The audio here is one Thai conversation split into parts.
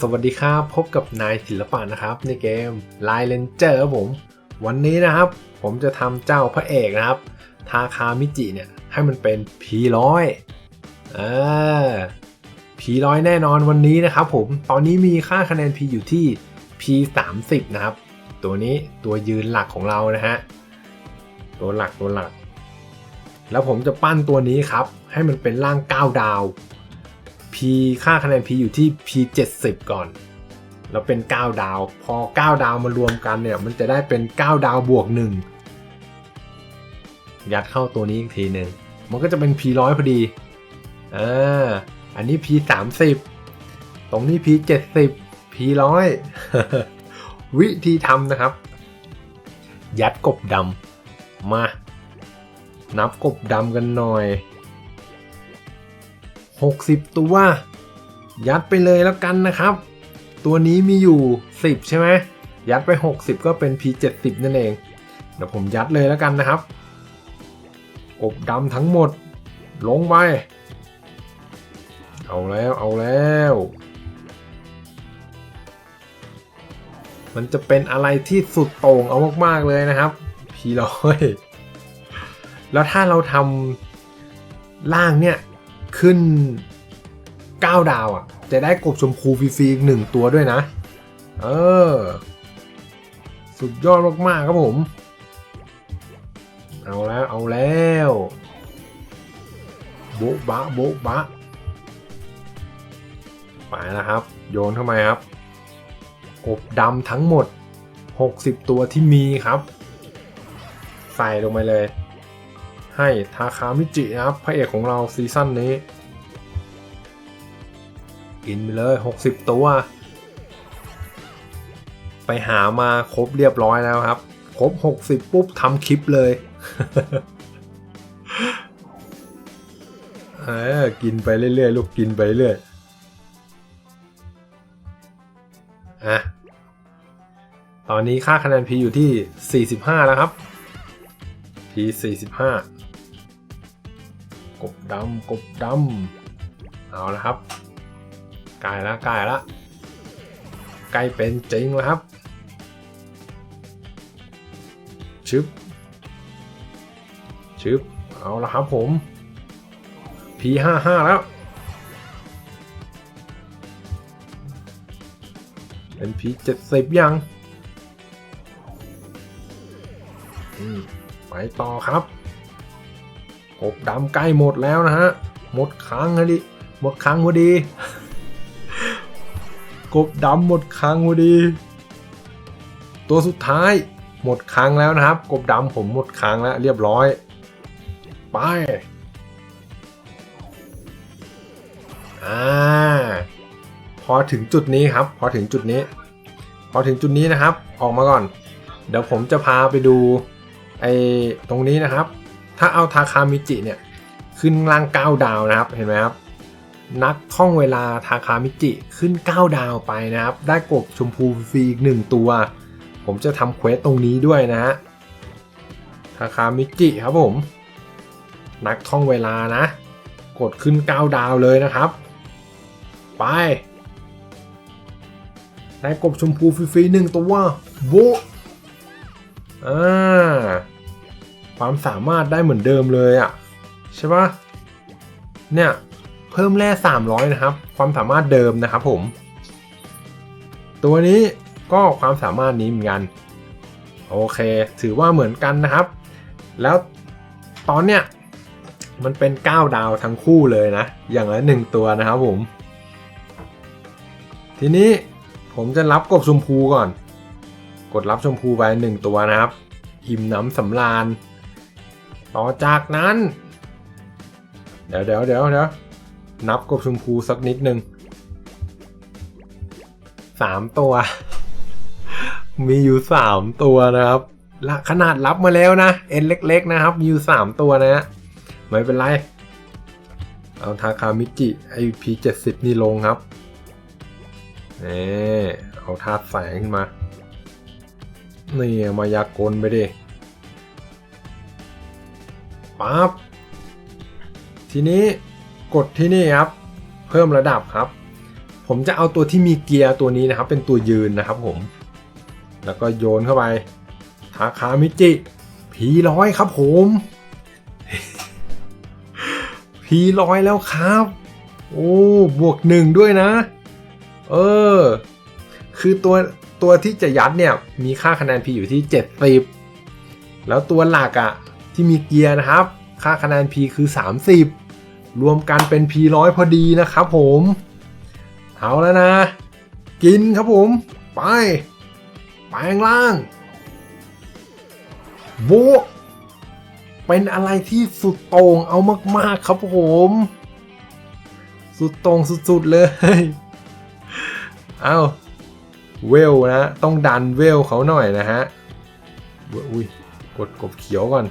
สวัสดีครับ พบกับนายศิลปะนะครับในเกม Line Ranger ครับผม วันนี้นะครับ ผมจะทำเจ้าพระเอกนะครับ ทาคามิจิเนี่ย ให้มันเป็น P100 เออ P100 แน่นอนวันนี้นะครับผม ตอนนี้มีค่าคะแนน P อยู่ที่ P30 นะครับ ตัวนี้ตัวยืนหลักของเรานะฮะ ตัวหลักตัวหลัก แล้วผมจะปั้นตัวนี้ครับ ให้มันเป็นร่าง9ดาว P ค่าคะแนน P อยู่ที่ P 70 ก่อน แล้วเป็น 9 ดาว พอ 9 ดาวมารวมกันเนี่ย มันจะได้เป็น 9 ดาวบวก 1 ยัดเข้าตัวนี้อีกทีหนึ่งมันก็จะเป็น P ร้อยพอดีอ่าอันนี้ P 30 ตรงนี้ P 70 P ร้อยวิธีทำนะครับ ยัดกบดำมา นับกบดำกันหน่อย 60 ตัว ยัดไปเลยแล้วกันนะครับ ตัวนี้มีอยู่ 10 ใช่ไหมยัดไป 60 ก็เป็น P70 นั่นเองเดี๋ยวผมยัดเลยแล้วกันนะครับกบดำทั้งหมด ลงไปเอาแล้วเอาแล้ว มันจะเป็นอะไรที่สุดโต่งเอามากๆเลยนะครับพีร้อยแล้วถ้าเราทำล่างเนี่ย ขึ้น 9 ดาวอะ จะได้กบชมพูฟรีๆอีกหนึ่งตัวด้วยนะ เออ สุดยอดมากๆครับผม เอาแล้ว เอาแล้ว โบ๊ะบะโบ๊ะบะไปแล้วครับ โยนเข้ามาครับ กบดำทั้งหมด 60 ตัวที่มีครับ ใส่ลงไปเลย ให้ทาคามิจินะครับพระเอกของเราซีซั่นนี้ กินไปเลย 60 ตัว ไปหามาครบเรียบร้อยแล้วครับ ครบ 60 ปุ๊บทำคลิปเลยเออกินไปเรื่อยๆลูกกินไปเรื่อยอะตอนนี้ค่าคะแนน P อยู่ที่ 45 แล้วครับ P 45กบ ดำกบดำเอาละครับใกล้แล้วใกล้แล้วใกล้เป็นจริงแล้วครับ ชึบ ชึบ เอาละครับผม P55 แล้ว เป็น P70 ยัง ไปต่อครับ กบดำใกล้หมดแล้วนะฮะ หมดครั้งแล้วดิ หมดครั้งพอดี กบดำหมดครั้งพอดี ตัวสุดท้ายหมดครั้งแล้วนะครับ กบดำผมหมดครั้งแล้วเรียบร้อย ไป อ่า พอถึงจุดนี้ครับ พอถึงจุดนี้ พอถึงจุดนี้นะครับ ออกมาก่อน เดี๋ยวผมจะพาไปดูไอ้ตรงนี้นะครับ ถ้าเอาทาคามิจิเนี่ยขึ้นล่าง 9 ดาวนะครับเห็นไหมครับนักท่องเวลาทาคามิจิขึ้น 9 ดาวไปนะครับ ได้กบชมพูฟรีอีกหนึ่งตัว ผมจะทำเควสตรงนี้ด้วยนะฮะทาคามิจิครับผม นักท่องเวลานะ กดขึ้น 9 ดาวเลยนะครับ ไป ได้กบชมพูฟรีๆหนึ่งตัวโบอ่า ความสามารถได้เหมือนเดิมเลยอะ่ะใช่ปะเนี่ยเพิ่มแร่300 นะครับ ความสามารถเดิมนะครับผม ตัวนี้ก็ความสามารถนี้เหมือนกัน โอเค ถือว่าเหมือนกันนะครับ แล้วตอนเนี้ยมันเป็น 9 ดาวทั้งคู่เลยนะ อย่างละ 1 ตัวนะครับผม ทีนี้ผมจะรับกบชมพูก่อน กดรับชมพูไปหนึ่งตัวนะครับ อิ่มน้ำสำราญ ต่อจากนั้น เดี๋ยวเดี๋ยวเดี๋ยวเดี๋ยวนับกบชมพูสักนิดหนึ่งสามตัว มีอยู่สามตัวนะครับขนาดรับมาแล้วนะ เอ็นเล็ก ๆ นะครับ มีอยู่สามตัวนะฮะไม่เป็นไรเอาทาคามิจิไอพีเจ็ดสิบนี่ลงครับนี่เอาธาตุแสงขึ้นมา นี่มายากลไปดิ ปั๊บทีนี้กดที่นี่ครับ เพิ่มระดับครับ ผมจะเอาตัวที่มีเกียร์ตัวนี้นะครับ เป็นตัวยืนนะครับผม แล้วก็โยนเข้าไปทาคามิจิผีร้อยครับผมผีร้อยแล้วครับ โอ้บวกหนึ่งด้วยนะ เออ คือตัวตัวที่จะยัดเนี่ย มีค่าคะแนน P อยู่ที่ 70 แล้วตัวหลักอะ ที่มีเกียร์นะครับ ค่าคะแนน P คือ 30 รวมกันเป็น P ร้อยพอดีนะครับผม เอาแล้วนะ กินครับผม ไป แปลงร่างโบเป็นอะไรที่สุดโต่งเอามาก ๆ ครับผม สุดโต่งสุด ๆ เลย เอาเวลนะ ต้องดันเวลเขาหน่อยนะฮะอุ้ยกดกบเขียวก่อน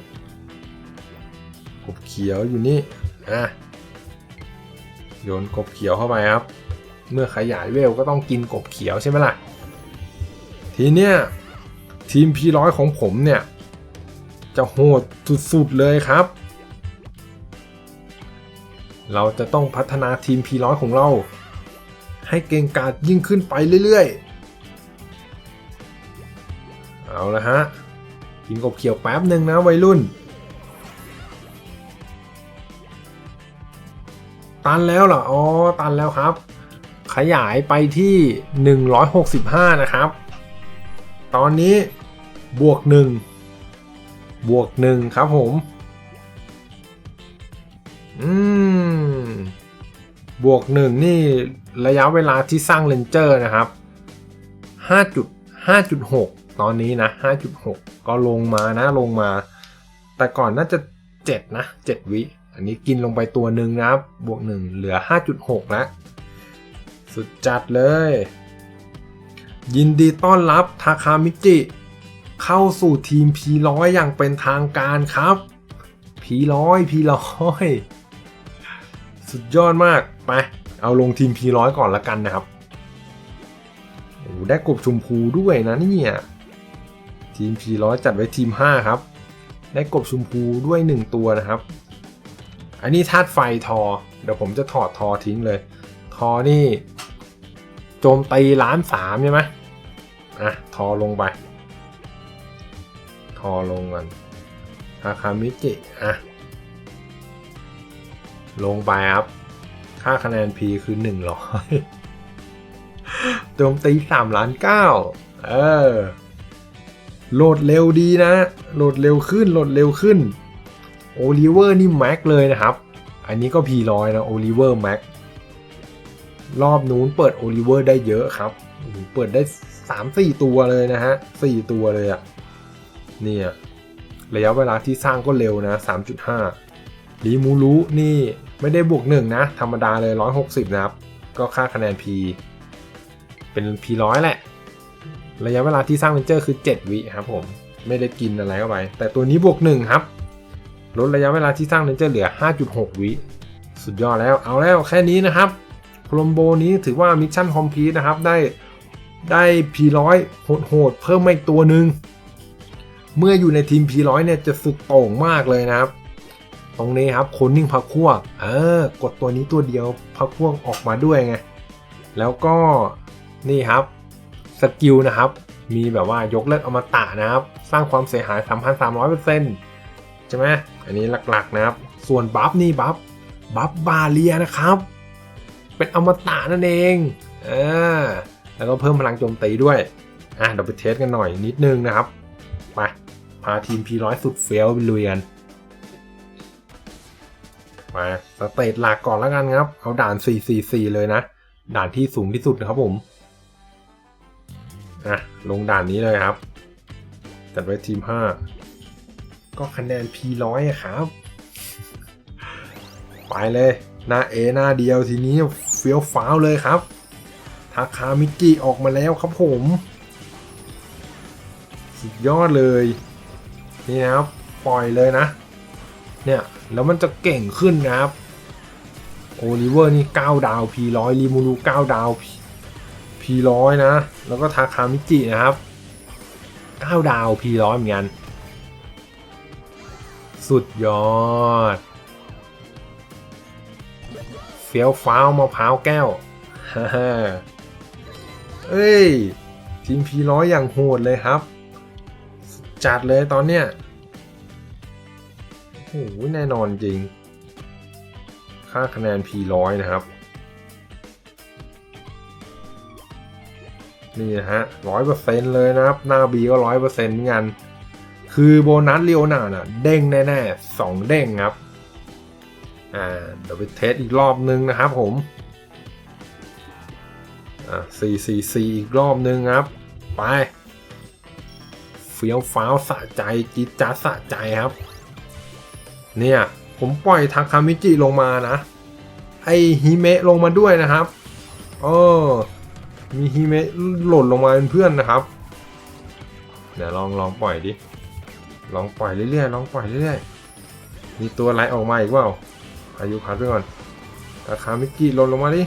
ขียวอยู่นี่อะโยนกบเขียวเข้าไปครับ เมื่อขยายเวลก็ต้องกินกบเขียวใช่ไหมล่ะ ทีเนี้ยทีม P100 ของผมเนี่ย จะโหดสุดๆเลยครับ เราจะต้องพัฒนาทีม P100 ของเรา ให้เก่งกาจยิ่งขึ้นไปเรื่อยๆ เอาละฮะ กินกบเขียวแป๊บหนึ่งนะวัยรุ่น ตันแล้วเหรอ อ๋อ ตันแล้วครับ ขยายไปที่ 165 นะครับ ตอนนี้บวก 1 บวก 1 ครับผม อืม บวก 1 นี่ระยะเวลาที่สร้างเลนเจอร์นะครับ 5.5.6 ตอนนี้นะ 5.6 ก็ลงมานะ ลงมา แต่ก่อนน่าจะ 7 นะ 7 วิ อันนี้กินลงไปตัวหนึ่งนะครับ บวก 1 เหลือ 5.6แล้วสุดจัดเลย ยินดีต้อนรับทาคามิจิ เข้าสู่ทีม P100 อย่างเป็นทางการครับ P100 P100 สุดยอดมาก ไป เอาลงทีม P100 ก่อนละกันนะครับโอ้ได้กบชมพูด้วยนะเนี่ยทีม P100 จัดไว้ทีม 5 ครับ ได้กบชมพูด้วย 1 ตัวนะครับ อันนี้ธาตุไฟทอ เดี๋ยวผมจะถอดทอทิ้งเลย ทอนี่โจมตีล้านสามใช่ไหมอะ ทอลงไป ทอลงกันอาคามิจิ อะ ลงไปครับ ค่าคะแนน P คือ100โจมตี3ล้าน9เออ โหลดเร็วดีนะ โหลดเร็วขึ้น โหลดเร็วขึ้น โอลิเวอร์นี่แม็กเลยนะครับ อันนี้ก็ P100 นะโอลิเวอร์แม็กรอบนู้นเปิดโอลิเวอร์ได้เยอะครับ เปิดได้ 3-4 ตัวเลยนะฮะ 4 ตัวเลยอะ่ะเนี่ยระยะเวลาที่สร้างก็เร็วนะ 3.5รีมูรุนี่ไม่ได้บวกหนึ่งนะ ธรรมดาเลย 160 นะครับ ก็ค่าคะแนน P เป็น P100 แหละ ระยะเวลาที่สร้างเวนเจอร์คือ 7 วิครับผม ไม่ได้กินอะไรเข้าไป แต่ตัวนี้บวก 1 ครับ ลดระยะเวลาที่สร้างเวนเจอร์เหลือ 5.6 วิ สุดยอดแล้ว เอาแล้วแค่นี้นะครับโคลมโบนี้ถือว่ามิชชั่นคอมพลีทนะครับ ได้ได้ P100 โหดเพิ่มมาอีกตัวหนึ่ง เมื่ออยู่ในทีม P100 เนี่ยจะสุดโต่งมากเลยนะครับ ตรงนี้ครับคนนิ่งพักพวเออกดตัวนี้ตัวเดียวพักพวออกมาด้วยไง แล้วก็นี่ครับสกิลนะครับ มีแบบว่ายกเลิกอมตะนะครับ สร้างความเสียหาย 3,300%ใช่ไหมอันนี้หลักๆนะครับ ส่วนบัฟนี่บัฟบัฟบาเลียนะครับ เป็นอมตะนั่นเองอแล้วก็เพิ่มพลังโจมตีด้วยอะเดี๋ยวไปเทสกันหน่อยนิดนึงนะครับไปพาทีม P100 สุดเฟี้ยวไปลุยกันมาสเตจหลักก่อนแล้วกันครับ เอาด่าน 444 เลยนะ ด่านที่สูงที่สุดนะครับผม อะ ลงด่านนี้เลยครับ จัดไว้ทีม 5 ก็คะแนน P100 อะครับ ไปเลย หน้า A หน้าเดียวทีนี้เฟี้ยวฟ้าวเลยครับทาคามิกิออกมาแล้วครับผม สุดยอดเลย นี่นะครับ ปล่อยเลยนะ เนี่ย แล้วมันจะเก่งขึ้นนะครับ โอลิเวอร์นี่9ดาว P100 รีมูรู9ดาว P100 นะ แล้วก็ทาคามิจินะครับ 9 ดาว P100 เหมือนกัน สุดยอด เฟี้ยวฟ้าวมะพร้าวแก้วเอ้ย ทีมพีร้อยอย่างโหดเลยครับ จัดเลยตอนเนี้ยโอ้โหแน่นอนจริง ค่าคะแนนพีร้อยนะครับ นี่นะฮะร้อยเปอร์เซ็นเลยนะครับ หน้าบีก็ร้อยเปอร์เซ็นต์เหมือนกัน คือโบนัสเรียวหนาน่ะเด้งแน่ๆสองเด้งครับ อ่าเดี๋ยวไปเทสอีกรอบนึงนะครับผมอ่าสี่สี่สี่อีกรอบนึงครับ ไปเฟี้ยวฟ้าวสะใจจิดจ้าดสะใจครับ เนี่ย ผมปล่อยทาคามิจิลงมานะไอฮิเมะลงมาด้วยนะครับเออมีฮิเมะหล่นลงมาเป็นเพื่อนนะครับ เดี๋ยวลองลองปล่อยดิ ลองปล่อยเรื่อยๆลองปล่อยเรื่อยๆมีตัวอะไรออกมาอีกเปล่าอายุพัดไปก่อนทาคามิจิล่นลงมาดิ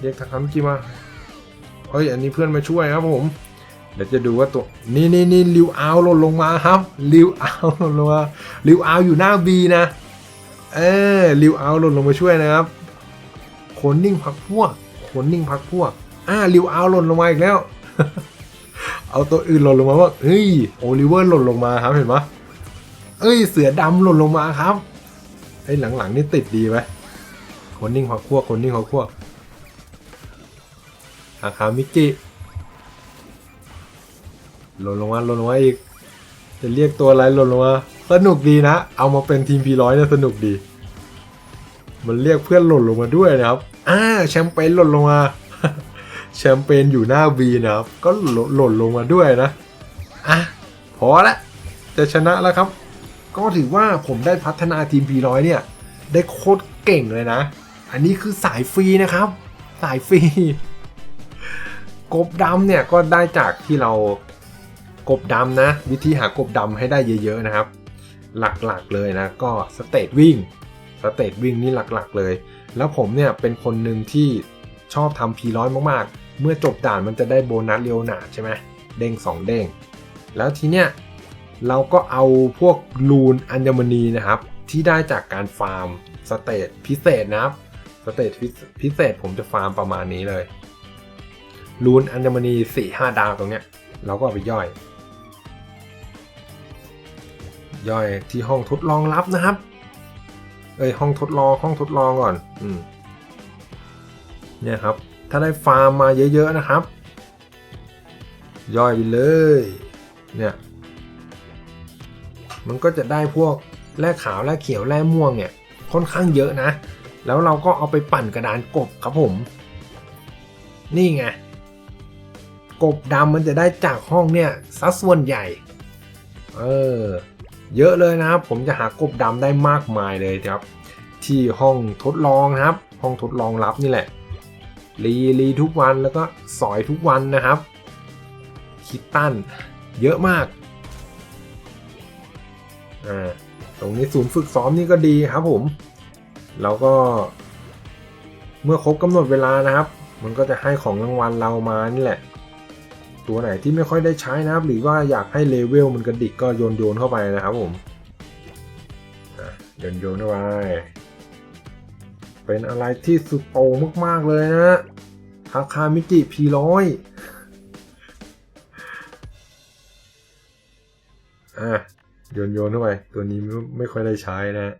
เรียกทาคามิจิมาเฮ้ยอันนี้เพื่อนมาช่วยครับผมเดี๋ยวจะดูว่าตัวนี่นี่นี่ริวอาล่นลงมาครับริวอาล่นลงมาริวอาอยู่หน้าบีนะเออริวอาล่นลงมาช่วยนะครับขนนิ่งพักพวกขนนิ่งพักพวกอ่าริวอาหล่นลงมาอีกแล้ว เอาตัวอื่นหล่นลงมาว่าเฮ้ยโอลิเวอร์หล่นลงมาครับเห็นไหมเอ้ยเสือดำหล่นลงมาครับไอ้หลังๆนี่ติดดีไหมคนนิ่งพักพวคนนิ่งพักพวอาคามิจิหล่นลงมาหล่นลงมาอีก จะเรียกตัวอะไรหล่นลงมาสนุกดีนะ เอามาเป็นทีมพีร้อยเนี่ยสนุกดี มันเรียกเพื่อนหล่นลงมาด้วยนะครับ อ่าแชมเปญหล่นลงมา แชมเปญอยู่หน้าวีนะครับ ก็หล่นหล่นลงมาด้วยนะ อะ พอละ จะชนะแล้วครับ ก็ถือว่าผมได้พัฒนาทีมพีร้อยเนี่ย ได้โคตรเก่งเลยนะ อันนี้คือสายฟรีนะครับ สายฟรี กบดำเนี่ยก็ได้จากที่เรากบดำนะ วิธีหากบดำให้ได้เยอะๆนะครับ หลักๆเลยนะ ก็สเตตวิ่งสเตตวิ่งนี่หลักๆเลย แล้วผมเนี่ยเป็นคนหนึ่งที่ ชอบทำพีร้อยมากๆ เมื่อจบด่านมันจะได้โบนัสเรียวหนาใช่ไหมเด้ง 2 เด้ง แล้วทีเนี้ยเราก็เอาพวกลูนอัญมณีนะครับ ที่ได้จากการฟาร์มสเตตพิเศษนะครับสเตตพิเศษผมจะฟาร์มประมาณนี้เลยลูนอัญมณี4 5 ดาวตรงเนี้ย เราก็เอาไปย่อย ย่อยที่ห้องทดลองลับนะครับ เอ้ยห้องทดลองห้องทดลองก่อน อืม เนี่ยครับ ถ้าได้ฟาร์มมาเยอะๆนะครับ ย่อยไปเลย เนี่ย มันก็จะได้พวกแร่ขาวแร่เขียวแร่ม่วงเนี่ยค่อนข้างเยอะนะ แล้วเราก็เอาไปปั่นกระดานกบครับผม นี่ไง กบดำมันจะได้จากห้องเนี่ยสัดส่วนใหญ่ เออ เยอะเลยนะครับ ผมจะหากบดำได้มากมายเลยครับ ที่ห้องทดลองนะครับ ห้องทดลองลับนี่แหละ รีรีทุกวันแล้วก็สอยทุกวันนะครับ คิดตั้นเยอะมากอ่าตรงนี้ศูนย์ฝึกซ้อมนี่ก็ดีครับผม แล้วก็ เมื่อครบกำหนดเวลานะครับ มันก็จะให้ของรางวัลเรามานี่แหละ ตัวไหนที่ไม่ค่อยได้ใช้นะครับ หรือว่าอยากให้เลเวลมันกระดิกก็โยนโยนเข้าไปนะครับผมอะโยนโยนเข้าไป เป็นอะไรที่สุดโต่งมากๆเลยนะทาคามิจิพีร้อยอะโยนโยนเข้าไป ตัวนี้ไม่ไม่ค่อยได้ใช้นะ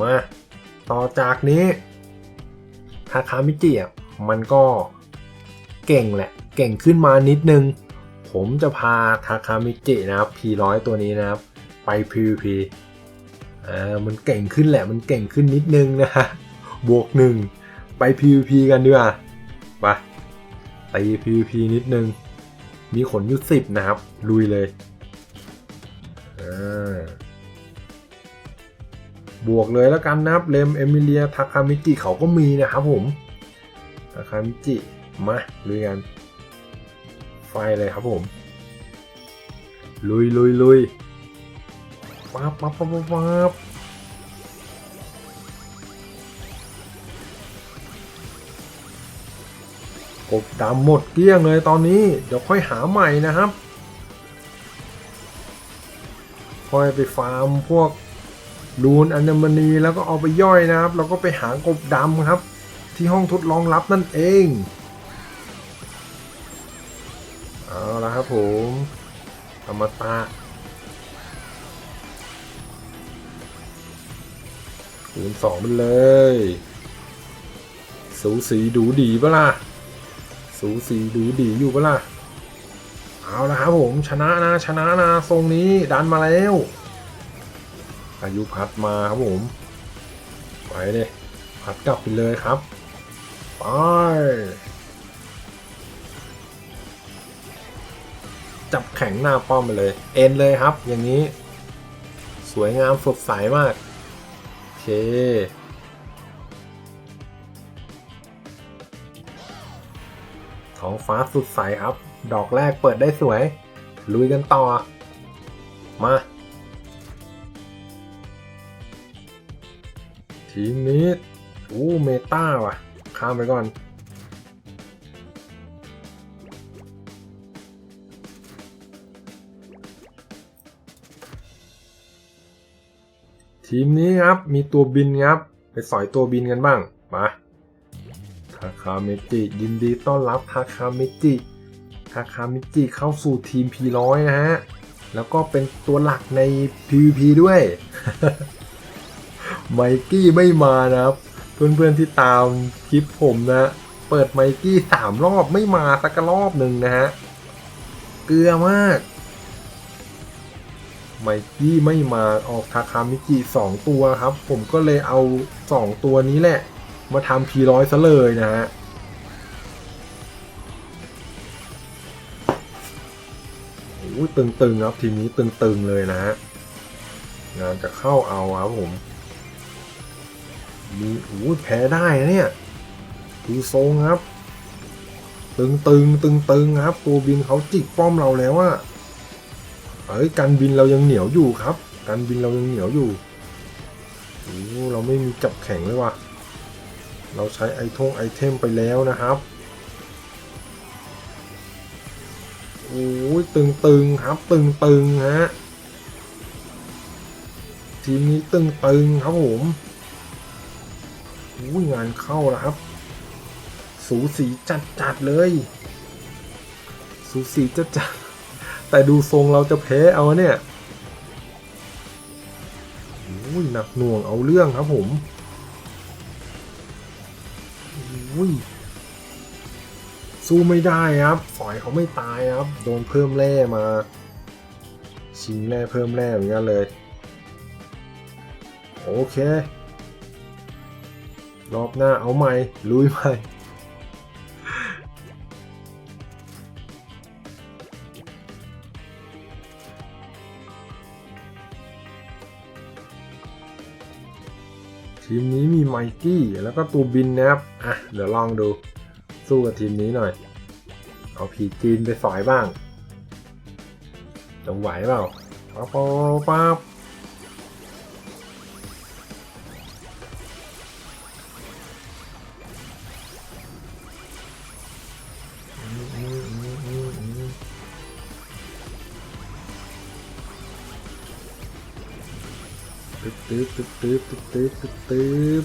มา ต่อจากนี้ทาคามิจิอะมันก็เก่งแหละ เก่งขึ้นมานิดนึง ผมจะพาทาคามิจินะครับ P100 ตัวนี้นะครับ ไป PVP อ่ามันเก่งขึ้นแหละมันเก่งขึ้นนิดนึงนะฮะบวกหนึ่งไป PVP กันดีกว่าไปตี PVP นิดนึง มีขนยุสิบนะครับ ลุยเลยอ่าบวกเลยแล้วกันนะครับเลมเอมิเลียทาคามิจิเขาก็มีนะครับผมทาคามิจิมาลุยกัน ไฟเลยครับผม ลุยลุยลุย ปั๊บปั๊บปั๊บปั๊บกบดำหมดเกลี้ยงเลยตอนนี้ เดี๋ยวค่อยหาใหม่นะครับ ค่อยไปฟาร์มพวกลูนอัญมณีแล้วก็เอาไปย่อยนะครับ แล้วก็ไปหากบดำครับ ที่ห้องทดลองลับนั่นเอง เอาละครับผมอมตะ คูณสองไปเลย สูสีดูดีปะล่ะ สูสีดูดีอยู่ปะล่ะ เอาละครับผมชนะนะชนะนะทรงนี้ดันมาแล้ว อายุพัดมาครับผม ไปเลยพัดกลับไปเลยครับ ไปจับแข็งหน้าป้อมไปเลย เอ็นเลยครับ อย่างนี้ สวยงามสดใสมาก ท้องฟ้าสุดใสครับ ดอกแรกเปิดได้สวย ลุยกันต่อ มา ทีมนี้อู้เมตาว่ะ ข้ามไปก่อน ทีมนี้ครับ มีตัวบินครับ ไปสอยตัวบินกันบ้างมาทาคาเมจิยินดีต้อนรับทาคาเมจิทาคาเมจิเข้าสู่ทีม P100 นะฮะ แล้วก็เป็นตัวหลักใน PVP ด้วย ไมกี้ไม่มานะครับ เพื่อนๆที่ตามคลิปผมนะ เปิดไมกี้สามรอบไม่มาสักรอบหนึ่งนะฮะ เกลือมาก ไมกี้ไม่มาออกทาคามิจิสองตัวครับ ผมก็เลยเอาสองตัวนี้แหละ มาทำพีร้อยซะเลยนะฮะโอ้ยตึงๆครับทีมนี้ตึงๆเลยนะฮะงานจะเข้าเอาครับผมมีโอ้แพ้ได้เนี่ยดูทรงครับ ตึงตึงตึงตึงๆครับ ตัวบินเขาจิกป้อมเราแล้วอะ เอ้ยการบินเรายังเหนียวอยู่ครับ การบินเรายังเหนียวอยู่โอ้เราไม่มีจับแข็งเลยว่ะเราใช้ไอทงไอเทมไปแล้วนะครับโอ้ยตึงตึงๆครับตึงตึงๆฮะทีมนี้ตึงตึงๆครับผมอุ้ยงานเข้าแล้วครับ สูสีจัดจัดๆเลย สูสีจัดจัดๆ แต่ดูทรงเราจะแพ้เอาเนี่ยอุ้ยหนักหน่วงเอาเรื่องครับผมอุ้ยสู้ไม่ได้ครับฝอยเขาไม่ตายครับ โดนเพิ่มแร่มา ชิงแร่เพิ่มแร่เหมือนกันเลย โอเค รอบหน้าเอาใหม่ ลุยใหม่ ทีมนี้มีไมกี้แล้วก็ตัวบินนะครับ อะ เดี๋ยวลองดู สู้กับทีมนี้หน่อย เอาผีจีนไปสอยบ้างจะไหวเปล่าป๊าบป๊าบึ๊บตึ๊บตึ๊บตึ๊บตึ๊บตึ๊บตึ๊บ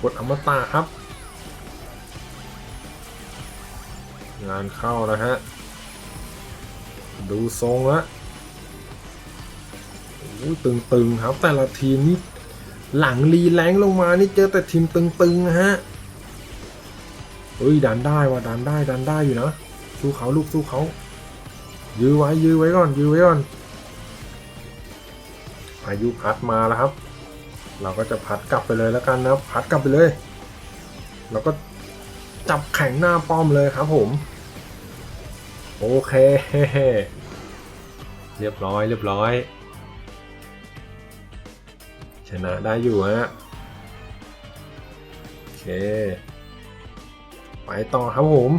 กดอมตะครับ งานเข้านะฮะ ดูทรงละโอ้ตึงๆครับ แต่ละทีมนี่หลังรีแรงลงมานี่เจอแต่ทีมตึงๆฮะเฮ้ยดันได้ว่ะดันได้ดันได้อยู่นะสู้เขาลูกสู้เขา ยื้อไว้ยื้อไว้ก่อนยื้อไว้ก่อนพายุพัดมาแล้วครับ เราก็จะพัดกลับไปเลยแล้วกันนะครับ พัดกลับไปเลย เราก็จับแข็งหน้าป้อมเลยครับผม โอเค เรียบร้อยเรียบร้อย ชนะได้อยู่ฮะโอเค ไปต่อครับผม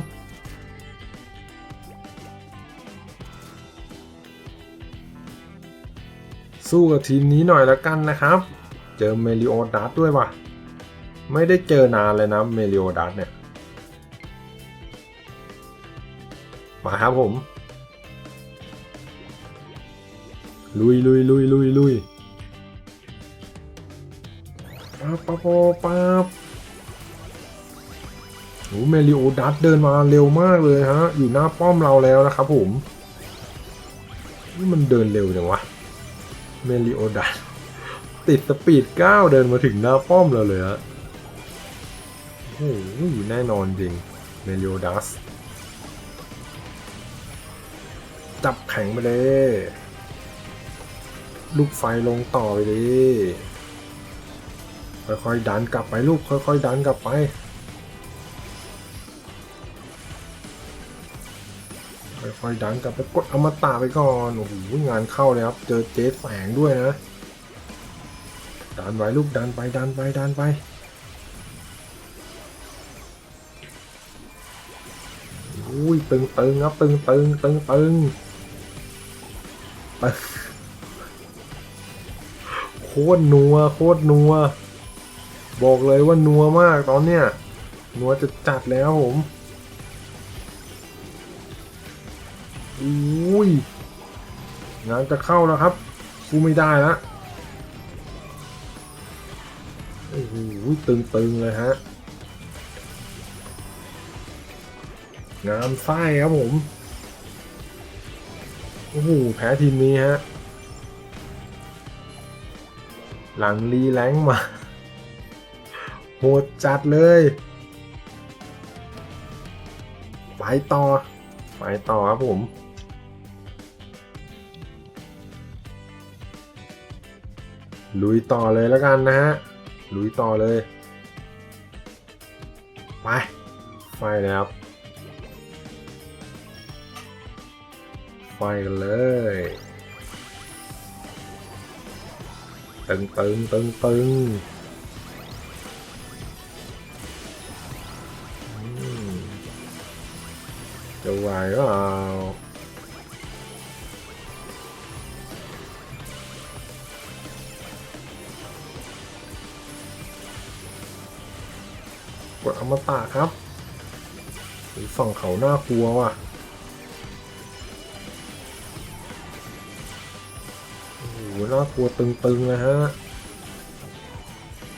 สู้กับทีมนี้หน่อยละกันนะครับ เจอเมลิโอดัสด้วยว่ะ ไม่ได้เจอนานเลยนะเมลิโอดัสเนี่ย มาครับผม ลุยลุยลุยลุยลุยปั๊บปั๊บปั๊บโอ้เมลิโอดัสเดินมาเร็วมากเลยฮะ อยู่หน้าป้อมเราแล้วนะครับผม นี่มันเดินเร็วจังวะ เมลิโอดัสติดสปีด 9 เดินมาถึงหน้าป้อมเราเลยฮะโอ้โหแน่นอนจริง เมลิโอดัส จับแข็งไปเลย ลูกไฟลงต่อไปดิค่อยๆดันกลับไปลูกค่อยๆดันกลับไป ค่อยๆดันกลับไปกดอมตะไปก่อนโอ้โหงานเข้าเลยครับ เจอเจ๊แสงด้วยนะ ดันไว้ลูกดันไปดันไปดันไปอุ้ยตึงตึงครับตึงตึงตึงตึงโคตรนัวโคตรนัว บอกเลยว่านัวมากตอนเนี้ยนัวจะจัดแล้วผม อุ้ยงานจะเข้าแล้วครับสู้ไม่ได้ละโอ้โหตึงๆเลยฮะงามไส้ครับผมโอ้โหแพ้ทีมนี้ฮะหลังรีแรงมา โหดจัดเลย ไปต่อ ไปต่อครับผม ลุยต่อเลยแล้วกันนะฮะ ลุยต่อเลย ไปไฟเลยครับ ไฟกันเลยตึงตึงตึงตึงจะไหวหรอเปล่า ดอมตะครับหรือฝั่งเขาหน้ากลัวว่ะโอ้โหน่ากลัวตึงๆนะฮะ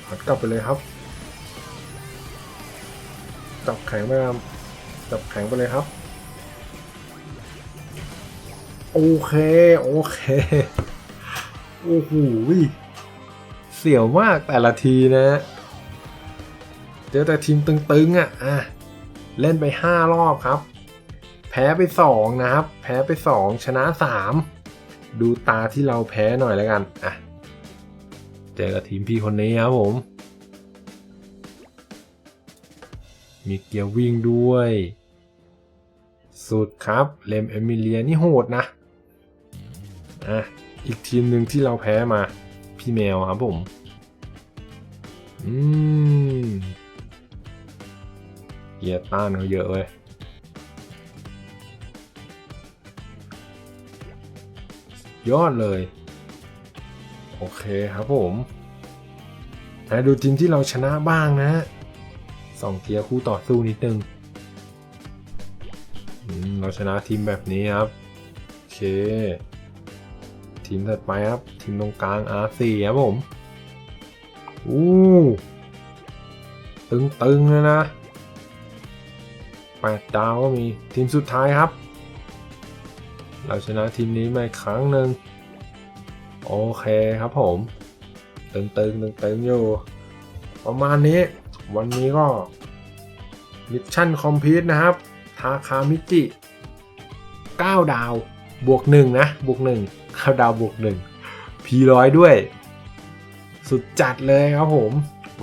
หัดกลับไปเลยครับ จับแข็งไปครับจับแข็งไปเลยครับ โอเค โอเค โอ้โหเสี่ยวมากแต่ละทีนะ เจอแต่ทีมตึงๆอะอะเล่นไป 5 รอบครับ แพ้ไป 2 นะครับ แพ้ไป 2 ชนะ 3 ดูตาที่เราแพ้หน่อยแล้วกันอะเจอกับทีมพี่คนนี้ครับผม มีเกียร์วิ่งด้วย สุดครับเลมเอมิเลียนี่โหดนะอะอีกทีมหนึ่งที่เราแพ้มา พี่แมวครับผม อืม เกียร์ต้านเขาเยอะเว้ยยอดเลย โอเคครับผมนะดูทีมที่เราชนะบ้างนะสองเกียร์คู่ต่อสู้นิดนึงเราชนะทีมแบบนี้ครับ โอเค ทีมถัดไปครับ ทีมตรงกลาง R4 ครับผม อู้ ตึงๆเลยนะ แปดดาวก็มีทีมสุดท้ายครับ เราชนะทีมนี้มาอีกครั้งหนึ่งโอเคครับผม ตึงตึงตึงตึงๆอยู่ ประมาณนี้วันนี้ก็มิชชั่นคอมพิวต์นะครับ ทาคามิจิ 9 ดาวบวก 1 นะ บวก1 9ดาวบวก 1 พีร้อยด้วย สุดจัดเลยครับผม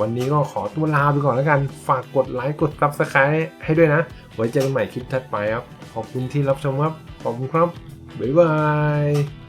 วันนี้ก็ขอตัวลาไปก่อนแล้วกัน ฝากกดไลค์กด Subscribe ให้ด้วยนะ ไว้เจอกันใหม่คลิปถัดไปครับ ขอบคุณที่รับชมครับ ขอบคุณครับ บ๊ายบาย